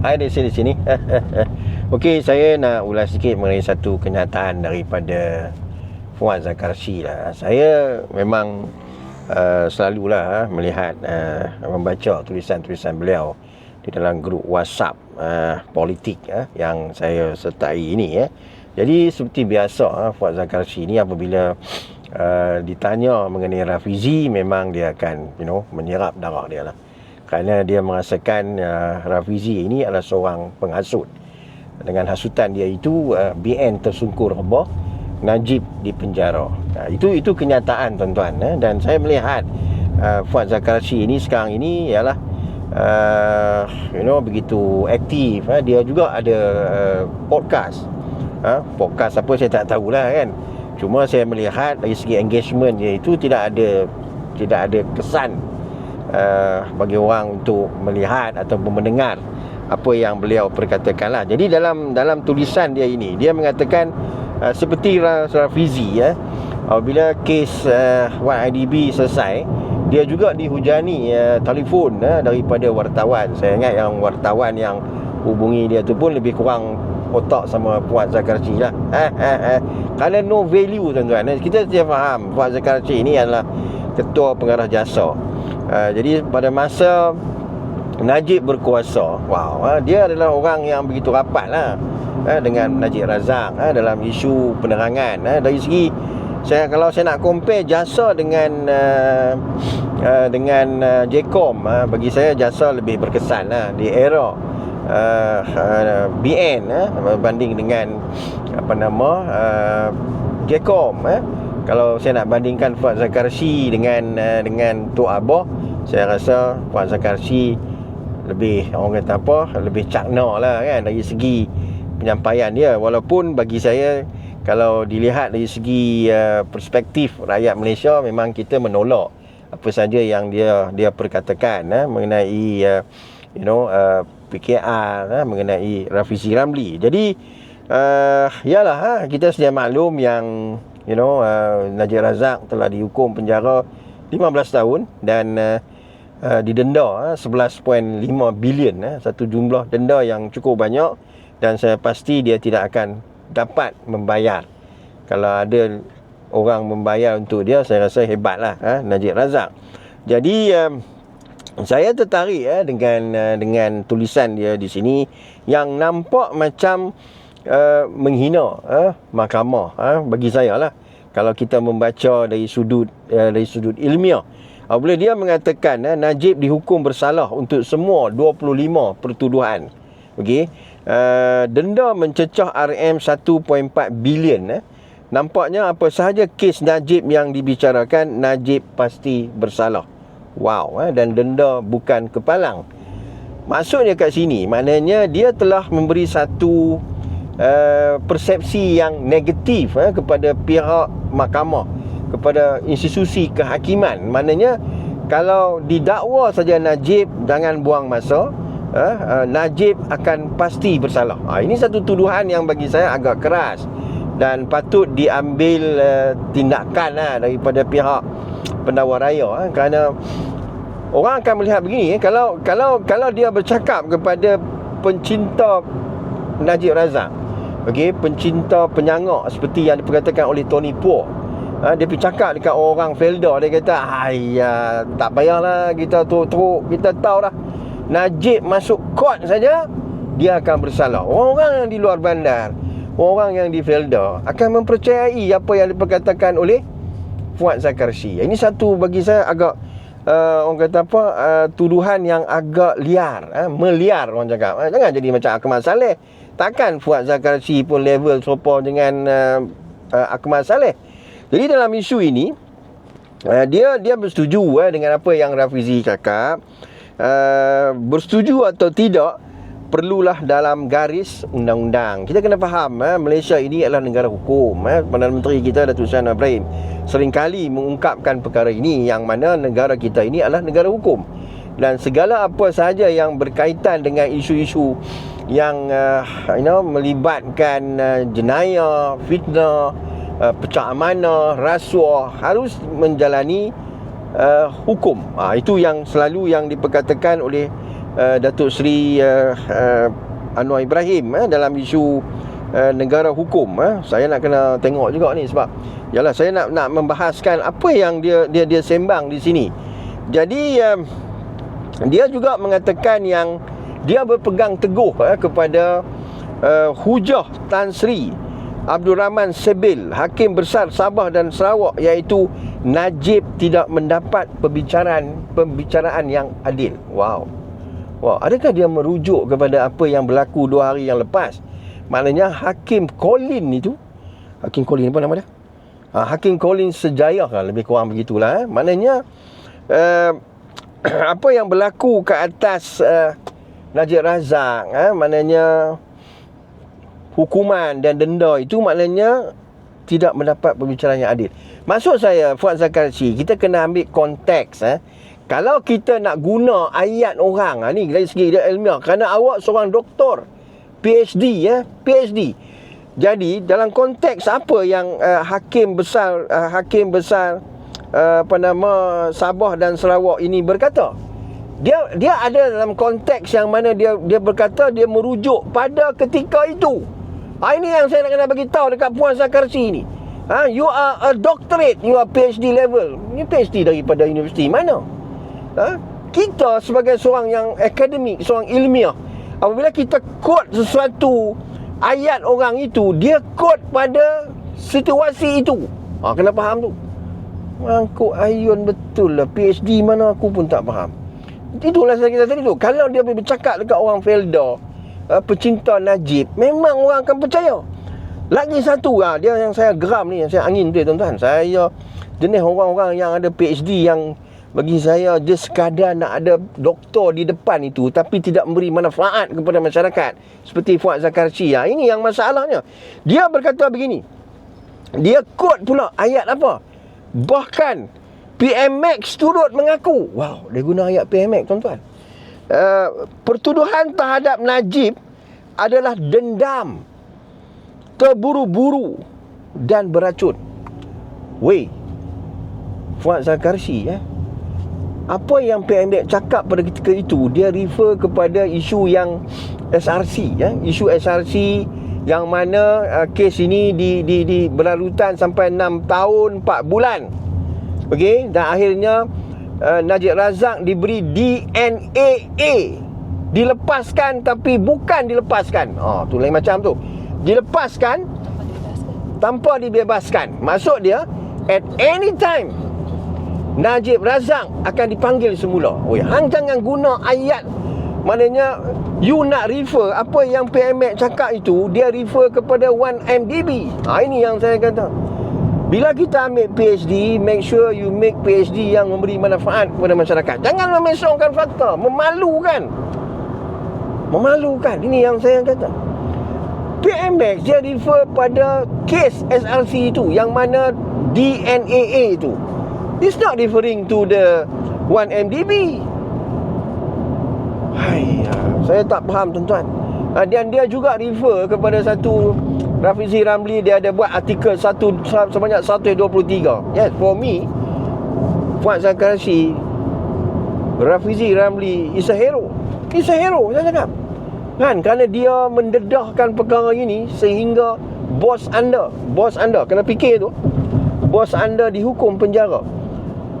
Hai di sini sini. Okey, saya nak ulas sikit mengenai satu kenyataan daripada Fuad Zakarsi lah. Saya memang uh, selalulah uh, melihat uh, membaca tulisan-tulisan beliau di dalam grup WhatsApp uh, politik uh, yang saya sertai ini ya. Jadi seperti biasa uh, Fuad Zakarsi ini apabila uh, ditanya mengenai Rafizi memang dia akan you know menyerap darah dia lah kerana dia merasakan uh, Rafizi ini adalah seorang penghasut. Dengan hasutan dia itu uh, BN tersungkur rebah Najib di penjara. Uh, itu itu kenyataan tuan-tuan eh? dan saya melihat uh, Fuad Zakarasi ini sekarang ini ialah uh, you know begitu aktif eh? dia juga ada uh, podcast. Uh, podcast apa saya tak tahulah kan? Cuma saya melihat dari segi engagement dia itu tidak ada tidak ada kesan uh, bagi orang untuk melihat ataupun mendengar apa yang beliau perkatakan lah. Jadi dalam dalam tulisan dia ini dia mengatakan uh, seperti Rafizi ya apabila kes uh, YIDB selesai dia juga dihujani uh, telefon uh, daripada wartawan. Saya ingat yang wartawan yang hubungi dia tu pun lebih kurang otak sama Puan Zakarci lah eh, eh, eh. Kerana no value tuan-tuan Kita tidak faham Puan Zakarci ini adalah Ketua pengarah jasa uh, Jadi pada masa Najib berkuasa Wow uh, Dia adalah orang yang begitu rapat lah uh, Dengan Najib Razak uh, Dalam isu penerangan uh, Dari segi saya Kalau saya nak compare jasa dengan uh, uh, Dengan uh, Jcom uh, Bagi saya jasa lebih berkesan lah Di era uh, uh, BN uh, Berbanding dengan Apa nama uh, Jcom uh, kalau saya nak bandingkan Fuad Zakarsi dengan uh, dengan Tok Abah saya rasa Fuad Zakarsi lebih orang kata apa lebih cakna lah kan dari segi penyampaian dia. Walaupun bagi saya kalau dilihat dari segi uh, perspektif rakyat Malaysia memang kita menolak apa saja yang dia dia perkatakan uh, mengenai uh, you know uh, PKR uh, mengenai Rafizi Ramli. Jadi uh, yalah uh, kita sedia maklum yang you know uh, Najib Razak telah dihukum penjara 15 tahun dan uh, uh, didenda uh, 11.5 bilion uh, satu jumlah denda yang cukup banyak dan saya pasti dia tidak akan dapat membayar. Kalau ada orang membayar untuk dia saya rasa hebatlah uh, Najib Razak. Jadi uh, saya tertarik uh, dengan uh, dengan tulisan dia di sini yang nampak macam menghina uh, mahkamah uh, bagi saya lah. Kalau kita membaca dari sudut uh, dari sudut ilmiah apabila dia mengatakan uh, Najib dihukum bersalah untuk semua 25 pertuduhan okey? Uh, denda mencecah RM 1.4 bilion uh, nampaknya apa sahaja kes Najib yang dibicarakan Najib pasti bersalah. Wow uh, dan denda bukan kepalang. Maksudnya kat sini maknanya dia telah memberi satu uh, persepsi yang negatif uh, kepada pihak mahkamah kepada institusi kehakiman. Maknanya kalau didakwa saja Najib jangan buang masa uh, uh, Najib akan pasti bersalah. Uh, ini satu tuduhan yang bagi saya agak keras dan patut diambil uh, tindakan uh, daripada pihak pendakwa raya uh, kerana orang akan melihat begini eh, kalau kalau kalau dia bercakap kepada pencinta Najib Razak Okey, pencinta penyangak seperti yang diperkatakan oleh Tony Poor. Ha, dia pergi cakap dekat orang Felda dia kata, "Ayya, tak payahlah kita teruk-teruk, kita tahu dah. Najib masuk court saja dia akan bersalah. Orang yang di luar bandar, orang yang di Felda akan mempercayai apa yang diperkatakan oleh Fuad Zakarsi. Ini satu bagi saya agak uh, orang kata apa uh, tuduhan yang agak liar, uh, meliar orang cakap. Uh, jangan jadi macam Akmal Saleh takkan Fuad Zakarsi pun level serupa dengan uh, uh, Akmal Saleh. Jadi dalam isu ini uh, dia dia bersetuju uh, dengan apa yang Rafizi cakap. Uh, bersetuju atau tidak perlulah dalam garis undang-undang. Kita kena faham uh, Malaysia ini adalah negara hukum. Uh, Perdana Menteri kita Datuk Seri Ibrahim seringkali mengungkapkan perkara ini yang mana negara kita ini adalah negara hukum. Dan segala apa sahaja yang berkaitan dengan isu-isu yang uh, you know melibatkan uh, jenayah, fitnah, uh, pecah amanah, rasuah harus menjalani uh, hukum. Ha, itu yang selalu yang diperkatakan oleh uh, Datuk Seri uh, uh, Anwar Ibrahim uh, dalam isu uh, negara hukum uh. Saya nak kena tengok juga ni sebab yalah saya nak nak membahaskan apa yang dia dia dia sembang di sini. Jadi uh, dia juga mengatakan yang dia berpegang teguh uh, kepada uh, hujah Tan Sri Abdul Rahman Sebil Hakim Besar Sabah dan Sarawak iaitu Najib tidak mendapat pembicaraan pembicaraan yang adil. Wow. Wow, adakah dia merujuk kepada apa yang berlaku dua hari yang lepas? Maknanya Hakim Colin itu Hakim Colin apa nama dia? Ha, Hakim Colin Sejaya lah lebih kurang begitulah eh. Maknanya uh, apa yang berlaku ke atas uh, Najib Razak eh, maknanya hukuman dan denda itu maknanya tidak mendapat pembicaraan yang adil. Maksud saya Fuad Zakarci, kita kena ambil konteks eh. Kalau kita nak guna ayat orang ha, ni dari segi dia ilmiah kerana awak seorang doktor PhD ya, PhD. Jadi dalam konteks apa yang uh, hakim besar uh, hakim besar uh, apa nama Sabah dan Sarawak ini berkata? Dia dia ada dalam konteks yang mana dia dia berkata dia merujuk pada ketika itu. Ha, ini yang saya nak kena bagi tahu dekat Puan Zakarsi ni. Ha, you are a doctorate, you are PhD level. Ini PhD daripada universiti mana? Ha? Kita sebagai seorang yang akademik, seorang ilmiah, apabila kita quote sesuatu ayat orang itu, dia quote pada situasi itu. Ha, kena faham tu. Mangkuk ayun betul lah. PhD mana aku pun tak faham. Itulah saya kata tadi tu. Kalau dia bercakap dekat orang Felda, uh, pecinta Najib memang orang akan percaya lagi satu lah dia yang saya geram ni yang saya angin tu tuan-tuan saya jenis orang-orang yang ada PhD yang bagi saya dia sekadar nak ada doktor di depan itu tapi tidak memberi manfaat kepada masyarakat seperti Fuad Zakarci ya. ini yang masalahnya dia berkata begini dia quote pula ayat apa bahkan PMX turut mengaku wow dia guna ayat PMX tuan-tuan Uh, pertuduhan terhadap Najib adalah dendam terburu-buru dan beracun. Wei. Fuad Zakarsi eh. Apa yang PMB cakap pada ketika itu dia refer kepada isu yang SRC ya, isu SRC yang mana uh, kes ini di di di berlarutan sampai 6 tahun 4 bulan. Okey, dan akhirnya uh, Najib Razak diberi DNAA dilepaskan tapi bukan dilepaskan. Ha tu lain macam tu. Dilepaskan tanpa dibebaskan. Maksud dia at any time Najib Razak akan dipanggil semula. Oi hang jangan guna ayat. Maknanya you nak refer apa yang PMX cakap itu dia refer kepada 1MDB ha ini yang saya kata bila kita ambil PhD, make sure you make PhD yang memberi manfaat kepada masyarakat. Jangan memesongkan fakta, memalukan. Memalukan. Ini yang saya kata. PMX dia refer pada kes SRC itu yang mana DNAA itu. It's not referring to the 1MDB. Hai, saya tak faham tuan-tuan. Ah, dan dia juga refer kepada satu Rafizi Ramli dia ada buat artikel satu sebanyak 123. Yes, for me Fuad Zakarasi Rafizi Ramli is a hero. Is a hero saya cakap. Kan kerana dia mendedahkan perkara ini sehingga bos anda, bos anda kena fikir tu. Bos anda dihukum penjara.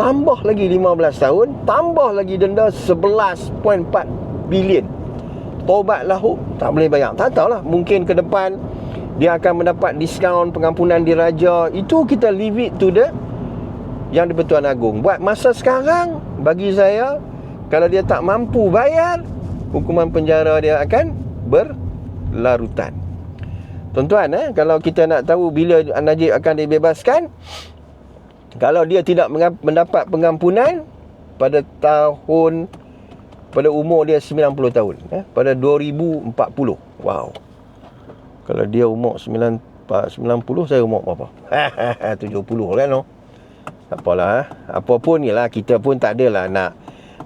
Tambah lagi 15 tahun, tambah lagi denda 11.4 bilion. Tobatlah tak boleh bayar. Tak tahulah mungkin ke depan dia akan mendapat diskaun pengampunan diraja itu kita leave it to the yang di-Pertuan Agong buat masa sekarang bagi saya kalau dia tak mampu bayar hukuman penjara dia akan berlarutan. Tuan-tuan eh kalau kita nak tahu bila Najib akan dibebaskan kalau dia tidak mendapat pengampunan pada tahun pada umur dia 90 tahun eh pada 2040 wow kalau dia umur 9, 90 Saya umur berapa? 70 kan no? Tak apalah eh? Apa pun ni lah Kita pun tak adalah nak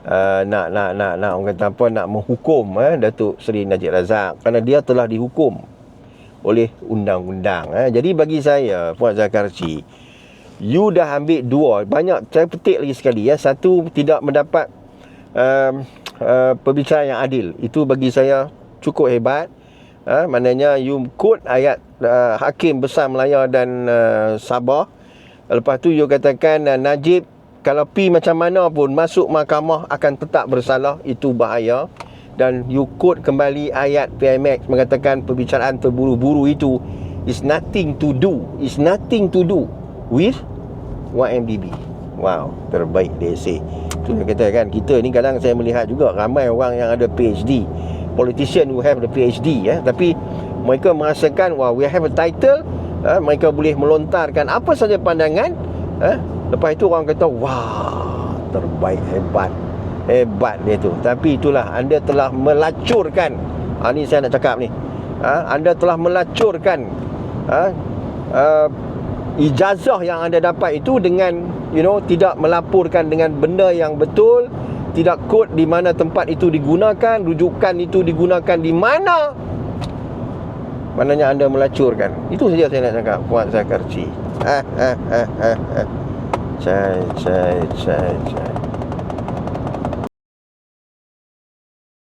uh, nak, nak, nak, nak, orang kata apa Nak menghukum eh, Datuk Seri Najib Razak Kerana dia telah dihukum Oleh undang-undang eh. Jadi bagi saya Puan Zakarci You dah ambil dua Banyak Saya petik lagi sekali ya. Satu tidak mendapat um, uh, Perbicaraan yang adil Itu bagi saya Cukup hebat uh, Maknanya you quote ayat uh, Hakim Besar Melaya dan uh, Sabah. Lepas tu you katakan uh, Najib Kalau pi macam mana pun Masuk mahkamah akan tetap bersalah. Itu bahaya. Dan you quote kembali ayat PMX Mengatakan perbicaraan terburu-buru itu Is nothing to do Is nothing to do With YMDB Wow, terbaik dia say Itu kata kan Kita ni kadang saya melihat juga Ramai orang yang ada PhD Politician who have the PhD ya. Tapi mereka merasakan Wah, we have a title eh, Mereka boleh melontarkan apa saja pandangan eh. Lepas itu orang kata Wah, terbaik, hebat Hebat dia tu Tapi itulah Anda telah melacurkan ha, Ni saya nak cakap ni ha, Anda telah melacurkan ha, uh, ijazah yang anda dapat itu dengan you know tidak melaporkan dengan benda yang betul tidak kod di mana tempat itu digunakan rujukan itu digunakan di mana? Maknanya anda melacurkan. Itu saja saya nak cakap Puan Zakarci ha ha ha ha. Cai cai cai cai